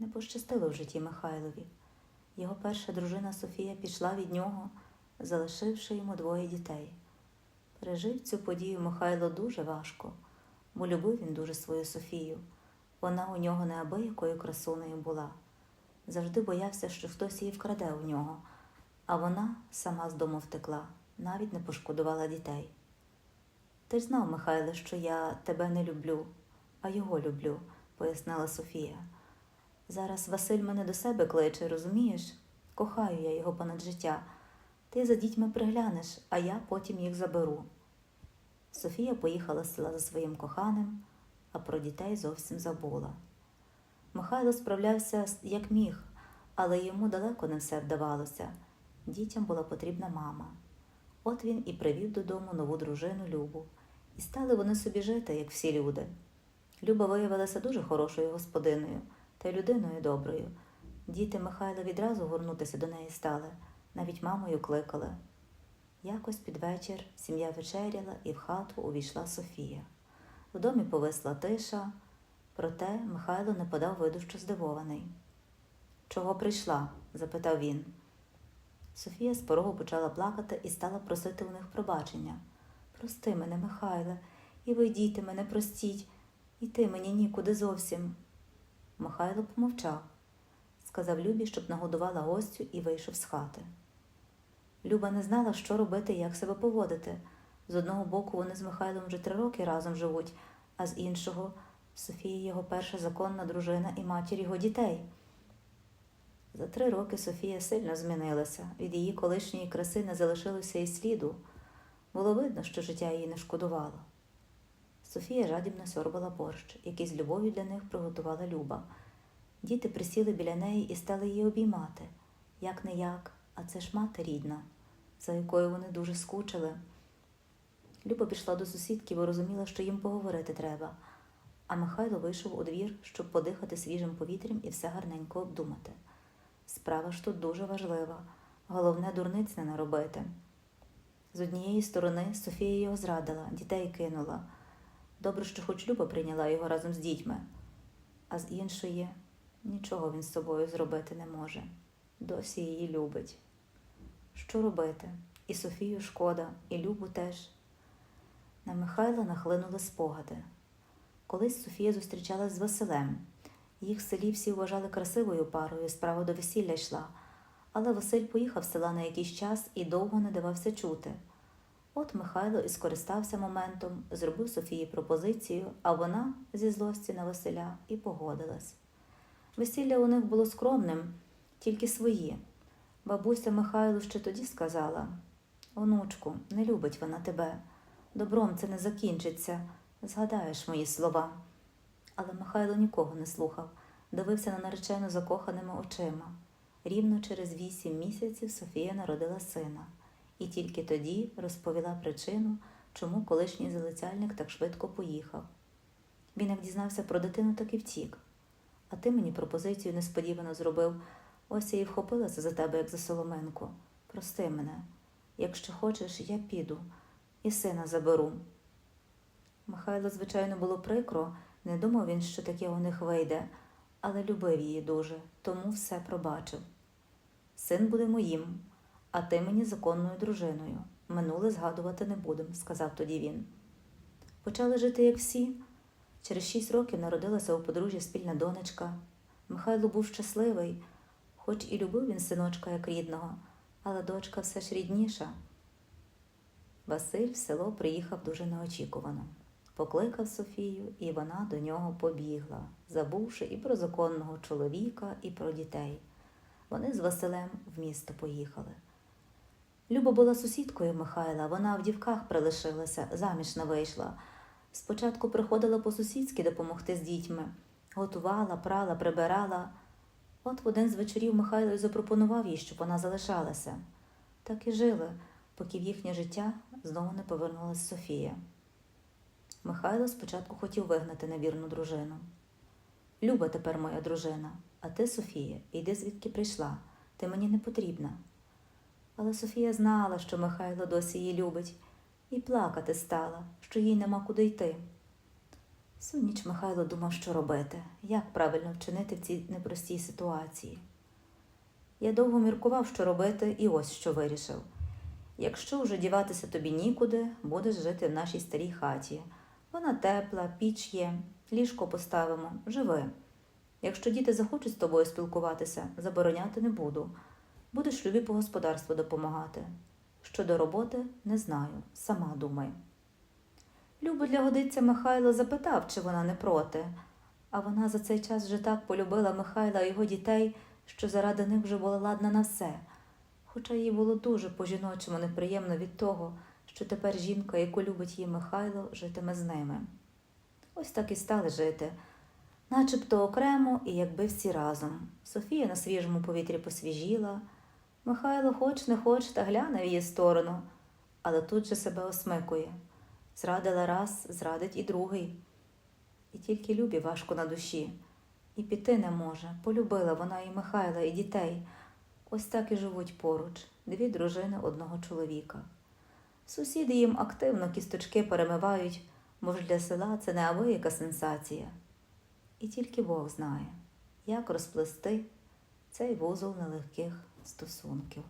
Не пощастило в житті Михайлові. Його перша дружина Софія пішла від нього, залишивши йому двоє дітей. Пережив цю подію Михайло дуже важко, бо любив він дуже свою Софію. Вона у нього неабиякою красунею була. Завжди боявся, що хтось її вкраде у нього, а вона сама з дому втекла, навіть не пошкодувала дітей. Ти ж знав, Михайле, що я тебе не люблю, а його люблю, пояснила Софія. Зараз Василь мене до себе кличе, розумієш? Кохаю я його понад життя. Ти за дітьми приглянеш, а я потім їх заберу. Софія поїхала з села за своїм коханим, а про дітей зовсім забула. Михайло справлявся як міг, але йому далеко не все вдавалося. Дітям була потрібна мама. От він і привів додому нову дружину Любу, і стали вони собі жити, як всі люди. Люба виявилася дуже хорошою господиною та й людиною доброю. Діти Михайла відразу горнутися до неї стали, навіть мамою кликали. Якось під вечір сім'я вечеряла і в хату увійшла Софія. В домі повисла тиша, проте Михайло не подав виду, що здивований. Чого прийшла? запитав він. Софія з порогу почала плакати і стала просити у них пробачення. Прости мене, Михайле, і ви, діти, мене простіть, і ти мені нікуди зовсім. Михайло помовчав, сказав Любі, щоб нагодувала гостю і вийшов з хати. Люба не знала, що робити і як себе поводити. З одного боку, вони з Михайлом вже три роки разом живуть, а з іншого Софія його перша законна дружина і матір його дітей. За три роки Софія сильно змінилася. Від її колишньої краси не залишилося і сліду. Було видно, що життя її не шкодувало. Софія жадібно сьорбала борщ, який з любов'ю для них приготувала Люба. Діти присіли біля неї і стали її обіймати. Як не як, а це ж мати рідна, за якою вони дуже скучили. Люба пішла до сусідки, бо розуміла, що їм поговорити треба, а Михайло вийшов у двір, щоб подихати свіжим повітрям і все гарненько обдумати. Справа ж тут дуже важлива, головне дурниць не наробити. З однієї сторони Софія його зрадила, дітей кинула. Добре, що хоч Люба прийняла його разом з дітьми, а з іншої нічого він з собою зробити не може. Досі її любить. Що робити? І Софію шкода, і Любу теж. На Михайла нахлинули спогади. Колись Софія зустрічалась з Василем. Їх в селі всі вважали красивою парою, справа до весілля йшла. Але Василь поїхав з села на якийсь час і довго не давався чути. От Михайло і скористався моментом, зробив Софії пропозицію, а вона зі злості на Василя і погодилась. Весілля у них було скромним, тільки свої. Бабуся Михайлу ще тоді сказала Онучку, не любить вона тебе. Добром це не закінчиться. Згадаєш мої слова. Але Михайло нікого не слухав, дивився на наречену закоханими очима. Рівно через вісім місяців Софія народила сина, і тільки тоді розповіла причину, чому колишній залицяльник так швидко поїхав. Він, як дізнався про дитину, так і втік. А ти мені пропозицію несподівано зробив. Ось я і вхопилася за тебе, як за соломинку. Прости мене. Якщо хочеш, я піду і сина заберу. Михайло, звичайно, було прикро, не думав він, що таке у них вийде, але любив її дуже, тому все пробачив. Син буде моїм, а ти мені законною дружиною. Минуле згадувати не будем, сказав тоді він. Почали жити, як всі. Через шість років народилася у подружжя спільна донечка. Михайло був щасливий, хоч і любив він синочка як рідного, але дочка все ж рідніша. Василь в село приїхав дуже неочікувано. Покликав Софію, і вона до нього побігла, забувши і про законного чоловіка, і про дітей. Вони з Василем в місто поїхали. Люба була сусідкою Михайла, вона в дівках прилишилася, заміж не вийшла. Спочатку приходила по-сусідськи допомогти з дітьми, готувала, прала, прибирала. От в один з вечорів Михайло й запропонував їй, щоб вона залишалася. Так і жили, поки в їхнє життя знову не повернулася Софія. Михайло спочатку хотів вигнати невірну дружину. Люба тепер моя дружина, а ти, Софія, іди звідки прийшла. Ти мені не потрібна. Але Софія знала, що Михайло досі її любить, і плакати стала, що їй нема куди йти. Всю ніч Михайло думав, що робити, як правильно вчинити в цій непростій ситуації. Я довго міркував, що робити, і ось що вирішив. Якщо вже діватися тобі нікуди, будеш жити в нашій старій хаті. Вона тепла, піч є, ліжко поставимо, живи. Якщо діти захочуть з тобою спілкуватися, забороняти не буду. Будеш любі по господарству допомагати. Щодо роботи, не знаю, сама думай. Любо для годиця Михайло запитав, чи вона не проти, а вона за цей час вже так полюбила Михайла і його дітей, що заради них вже була ладна на все. Хоча їй було дуже по-жіночому неприємно від того, що тепер жінка, яку любить її Михайло, житиме з ними. Ось так і стали жити, начебто окремо і якби всі разом. Софія на свіжому повітрі посвіжіла. Михайло, хоч не хоч, та гляне в її сторону, але тут же себе осмикує. Зрадила раз, зрадить і другий. І тільки любі важко на душі. І піти не може. Полюбила вона і Михайла, і дітей. Ось так і живуть поруч дві дружини одного чоловіка. Сусіди їм активно кісточки перемивають, бо ж для села це неабияка сенсація. І тільки Бог знає, як розплести цей вузол нелегких стосунків.